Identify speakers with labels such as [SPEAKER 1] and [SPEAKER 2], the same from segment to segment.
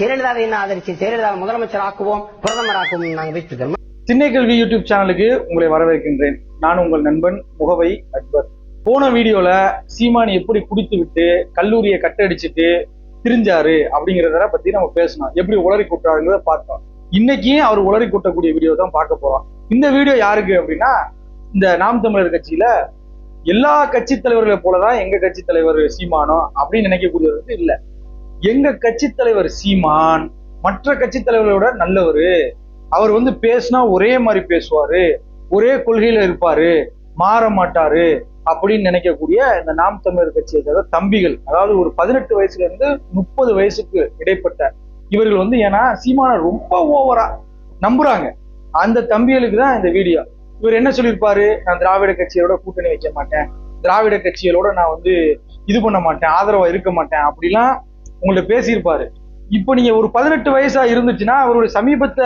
[SPEAKER 1] ஜெயலலிதாவை என்ன ஆதரிச்சு ஜெயலலிதாவை முதலமைச்சர் ஆக்குவோம் பிரதமர் ஆக்குவோம் நாங்க பேசிட்டு
[SPEAKER 2] சின்ன கல்வி யூடியூப் சேனலுக்கு உங்களை வரவேற்கின்றேன். நான் உங்கள் நண்பன் முகவை அக்பர். போன வீடியோல சீமானி எப்படி குடித்து விட்டு கல்லூரியை கட்டடிச்சிட்டு திரிஞ்சாரு அப்படிங்கறத பத்தி நம்ம பேசணும் எப்படி உளறி கூட்டாருங்கிறத பார்த்தோம். இன்னைக்கு அவர் உளறி கூட்டக்கூடிய வீடியோ தான் பார்க்க போறோம். இந்த வீடியோ யாருக்கு அப்படின்னா இந்த நாம் தமிழர் கட்சியில எல்லா கட்சி தலைவர்களை போலதான் எங்க கட்சி தலைவர் சீமானோ அப்படின்னு நினைக்கக்கூடியது இல்ல. எங்க கட்சி தலைவர் சீமான் மற்ற கட்சி தலைவர்களோட நல்லவரு. அவர் வந்து பேசினா ஒரே மாதிரி பேசுவாரு. ஒரே கொள்கையில இருப்பாரு. மாற மாட்டாரு அப்படின்னு நினைக்கக்கூடிய இந்த நாம் தமிழர் கட்சியை சேர்ந்த தம்பிகள் அதாவது ஒரு பதினெட்டு வயசுல இருந்து முப்பது வயசுக்கு இடைப்பட்ட இவர்கள் வந்து ஏன்னா சீமான ரொம்ப ஓவரா நம்புறாங்க. அந்த தம்பிகளுக்கு தான் இந்த வீடியோ. இவர் என்ன சொல்லியிருப்பாரு? நான் திராவிட கட்சியோட கூட்டணி வைக்க மாட்டேன். திராவிட கட்சிகளோட நான் வந்து இது பண்ண மாட்டேன் ஆதரவா இருக்க மாட்டேன் அப்படிலாம் உங்கள்ட்ட பேசியிருப்பாரு. இப்போ நீங்க ஒரு பதினெட்டு வயசா இருந்துச்சுன்னா அவருடைய சமீபத்த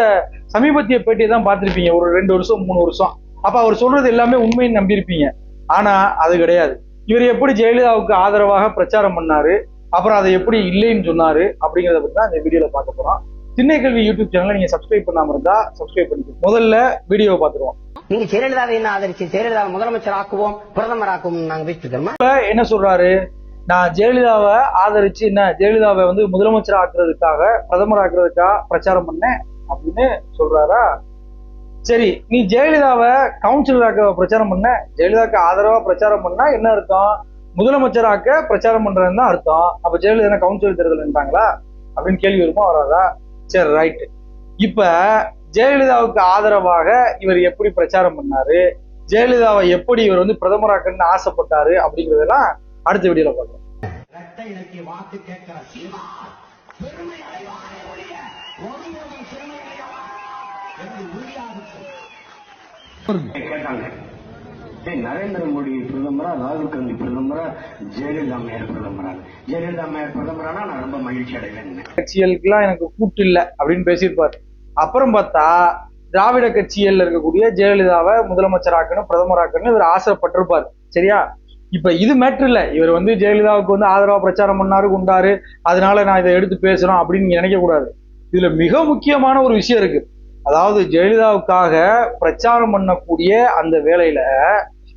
[SPEAKER 2] சமீபத்திய பேட்டியை தான் பார்த்திருப்பீங்க. ஒரு ரெண்டு வருஷம் மூணு வருஷம். அப்ப அவர் சொல்றது எல்லாமே உண்மைன்னு நம்பியிருப்பீங்க. ஆனா அது கிடையாது. இவர் எப்படி ஜெயலலிதாவுக்கு ஆதரவாக பிரச்சாரம் பண்ணாரு அப்புறம் அதை எப்படி இல்லைன்னு சொன்னாரு அப்படிங்கறத பத்தி தான் இந்த வீடியோல பார்க்க போறோம். திண்ணை கல்வி யூடியூப் சேனலை நீங்க சப்ஸ்கிரைப் பண்ணாம இருந்தா சப்ஸ்கிரைப் பண்ணிக்கோங்க. முதல்ல வீடியோவை பார்த்துருவோம்.
[SPEAKER 1] நீங்க ஜெயலலிதாவை என்ன ஆதரிச்சு ஜெயலலிதாவை முதலமைச்சர் ஆக்குவோம் பிரதமர் ஆக்குவோம் நாங்க வச்சுட்டு இருக்கோம்?
[SPEAKER 2] இப்ப என்ன சொல்றாரு? நான் ஜெயலலிதாவை ஆதரிச்சு என்ன ஜெயலலிதாவை வந்து முதலமைச்சர் ஆக்குறதுக்காக பிரதமர் ஆக்குறதுக்காக பிரச்சாரம் பண்ணேன் அப்படின்னு சொல்றாரா? சரி நீ ஜெயலலிதாவை கவுன்சிலர் ஆக்க பிரச்சாரம் பண்ண. ஜெயலலிதாவுக்கு ஆதரவா பிரச்சாரம் பண்ணா என்ன அர்த்தம்? முதலமைச்சராக்க பிரச்சாரம் பண்றதுன்னு தான் அர்த்தம். அப்ப ஜெயலலிதா கவுன்சிலர் தேர்தல் இருந்தாங்களா அப்படின்னு கேள்வி வருமா வராதா? சரி ரைட்டு இப்ப ஜெயலலிதாவுக்கு ஆதரவாக இவர் எப்படி பிரச்சாரம் பண்ணாரு? ஜெயலலிதாவை எப்படி இவர் வந்து பிரதமராக்கணும்னு ஆசைப்பட்டாரு அப்படிங்கிறதெல்லாம் அடுத்த வீடியோல பார்க்கலாம்.
[SPEAKER 1] ரத்த இலக்கிய வாக்கு கேட்கிற சீமா பெருமை அடைவாரே ஒழிய ஒருவரும் சிறுமை அடையவா என்று உறுதியாக
[SPEAKER 3] கேட்டாங்க. ஏய், நரேந்திர மோடி பிரதமரா ராகுல் காந்தி பிரதமரா ஜெயலலிதா மேயர் பிரதமரா? ஜெயலலிதா மேயர் பிரதமரானா நான் ரொம்ப மகிழ்ச்சி அடைவேன்.
[SPEAKER 2] கட்சிகளுக்கெல்லாம் எனக்கு கூட்டு இல்ல அப்படின்னு பேசியிருப்பாரு. அப்புறம் பார்த்தா திராவிட கட்சிகள்ல இருக்கக்கூடிய ஜெயலலிதாவை முதலமைச்சராக்கணும் பிரதமராக்கணும் இவர் ஆசைப்பட்டிருப்பாரு. சரியா? இப்ப இது மேட்ரு இல்ல. இவர் வந்து ஜெயலலிதாவுக்கு வந்து ஆதரவா பிரச்சாரம் பண்ணாரு கொண்டாரு. அதனால நான் இதை எடுத்து பேசுறோம் அப்படின்னு நீங்க நினைக்க கூடாது. இதுல மிக முக்கியமான ஒரு விஷயம் இருக்கு. அதாவது ஜெயலலிதாவுக்காக பிரச்சாரம் பண்ணக்கூடிய அந்த வேலையில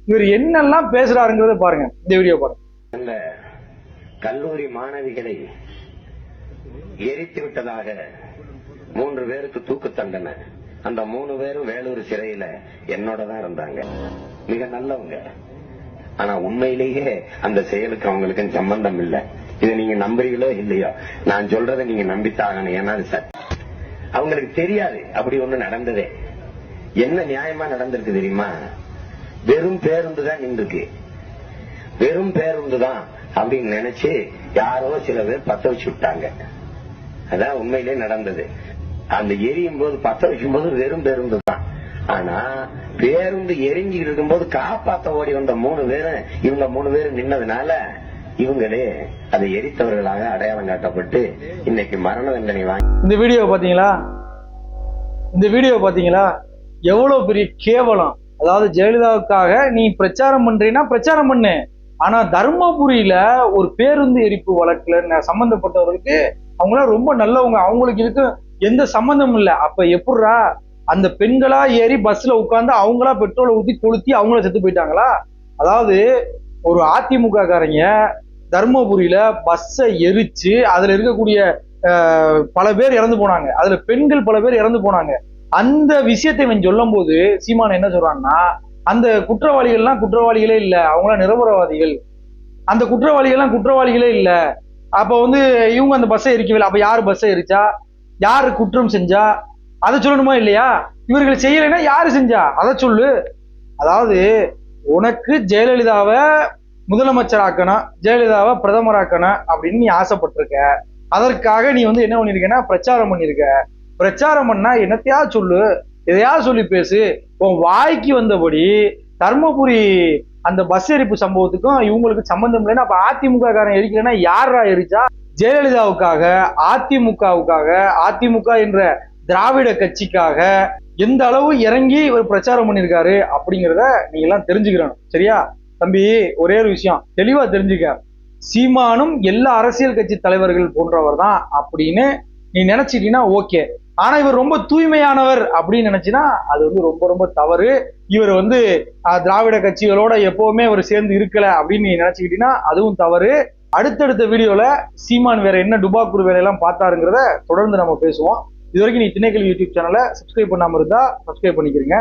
[SPEAKER 2] இவர் என்னெல்லாம் பேசுறாருங்கிறத பாருங்க. இந்த வீடியோ பாருங்க.
[SPEAKER 4] அந்த கல்லூரி மாணவிகளை எரித்து விட்டதாக மூன்று பேருக்கு தூக்கு தண்டனை. அந்த மூணு பேரும் வேலூர் சிறையில என்னோட தான் இருந்தாங்க. மிக நல்லவங்க. ஆனா உண்மையிலேயே அந்த செயலுக்கு அவங்களுக்கு சம்பந்தம் இல்ல. இதை நீங்க நம்புறீங்களோ இல்லையோ? நான் சொல்றதை நீங்க நம்பித்தாகணும் ஏன்னா அது அவங்களுக்கு தெரியாது அப்படி ஒண்ணு நடந்ததே. என்ன நியாயமா நடந்திருக்கு தெரியுமா? வெறும் பேருந்து தான் நின்றுருக்கு. வெறும் பேருந்து தான் அப்படின்னு நினைச்சு யாரோ சில பேர் பத்த வச்சு விட்டாங்க. அதான் உண்மையிலே நடந்தது. அந்த எரியும் போது பத்த வைக்கும் போது வெறும் பேருந்து தான். ஆனா பேருந்து எரிஞ்சுக்கிட்டு இருக்கும்போது காப்பாத்த ஓடி வந்த மூணு பேரும் இவங்க மூணு பேரும் நின்னதுனால இவங்களே அதை எரித்தவர்களாக அடையாளம் காட்டப்பட்டு இன்னைக்கு மரண தண்டனை வாங்கி
[SPEAKER 2] இந்த வீடியோ பாத்தீங்களா? இந்த வீடியோ பாத்தீங்களா? எவ்வளவு பெரிய கேவலம். அதாவது ஜெயலலிதாவுக்காக நீ பிரச்சாரம் பண்றீன்னா பிரச்சாரம் பண்ணு. ஆனா தர்மபுரியில ஒரு பேருந்து எரிப்பு வழக்குல சம்பந்தப்பட்டவர்களுக்கு அவங்களாம் ரொம்ப நல்லவங்க. அவங்களுக்கு இதுக்கு எந்த சம்பந்தமும் இல்லை. அப்ப எப்படா அந்த பெண்களா ஏறி பஸ்ல உட்காந்து அவங்களா பெட்ரோலை ஊத்தி கொளுத்தி அவங்கள செத்து போயிட்டாங்களா? அதாவது ஒரு அதிமுக காரங்க தர்மபுரியில பஸ்ஸை எரிச்சு அதுல இருக்கக்கூடிய பல பேர் இறந்து போனாங்க. அதுல பெண்கள் பல பேர் இறந்து போனாங்க. அந்த விஷயத்தை இவன் சொல்லும் போது சீமான் என்ன சொல்றான்னா அந்த குற்றவாளிகள்லாம் குற்றவாளிகளே இல்ல அவங்களாம் நிரபரவாதிகள் அந்த குற்றவாளிகள்லாம் குற்றவாளிகளே இல்ல. அப்ப வந்து இவங்க அந்த பஸ்ஸை எரிக்கவில்லை அப்ப யாரு பஸ்ஸை எரிச்சா? யாரு குற்றம் செஞ்சா? அதை சொல்லணுமா இல்லையா? இவர்கள் செய்யலைன்னா யாரு செஞ்சா? அதை சொல்லு. அதாவது உனக்கு ஜெயலலிதாவை முதலமைச்சராக்கணும் ஜெயலலிதாவை பிரதமராக்கணும் அப்படின்னு நீ ஆசைப்பட்டிருக்க. அதற்காக நீ வந்து என்ன பண்ணிருக்கன்னா பிரச்சாரம் பண்ணிருக்க பிரச்சாரம் பண்ணா என்னத்தையா சொல்லு? எதையா சொல்லி பேசு? உன் வாய்க்கு வந்தபடி தர்மபுரி அந்த பஸ் எரிப்பு சம்பவத்துக்கும் இவங்களுக்கு சம்பந்தம் இல்லைன்னா அப்ப அதிமுக காரன் எரிக்கலைன்னா யாரா எரிச்சா? ஜெயலலிதாவுக்காக அதிமுகவுக்காக அதிமுக என்ற திராவிட கட்சிக்காக எந்த அளவு இறங்கி இவர் பிரச்சாரம் பண்ணியிருக்காரு அப்படிங்கிறத நீங்க எல்லாம் தெரிஞ்சுக்கிறணும். சரியா? தம்பி ஒரே ஒரு விஷயம். தெளிவா தெரிஞ்சுக்க. சீமானும் எல்லா அரசியல் கட்சி தலைவர்கள் போன்றவர் தான் அப்படின்னு நீ நினைச்சிட்டீங்கன்னா ஓகே. ஆனா இவர் ரொம்ப தூய்மையானவர் அப்படின்னு நினைச்சுன்னா அது வந்து ரொம்ப ரொம்ப தவறு. இவர் வந்து திராவிட கட்சிகளோட எப்பவுமே அவர் சேர்ந்து இருக்கல அப்படின்னு நீ நினைச்சுக்கிட்டீங்கன்னா அதுவும் தவறு. அடுத்தடுத்த வீடியோல சீமான் வேற என்ன டுபாக்கூர் வேலையெல்லாம் பார்த்தாருங்கிறத தொடர்ந்து நம்ம பேசுவோம். இது வரைக்கும் நீ திணைக்கல் யூடியூப் சேனலை சப்ஸ்கிரைப் பண்ணாமல் இருந்தால் சப்ஸ்கிரைப் பண்ணிக்கிறீங்க.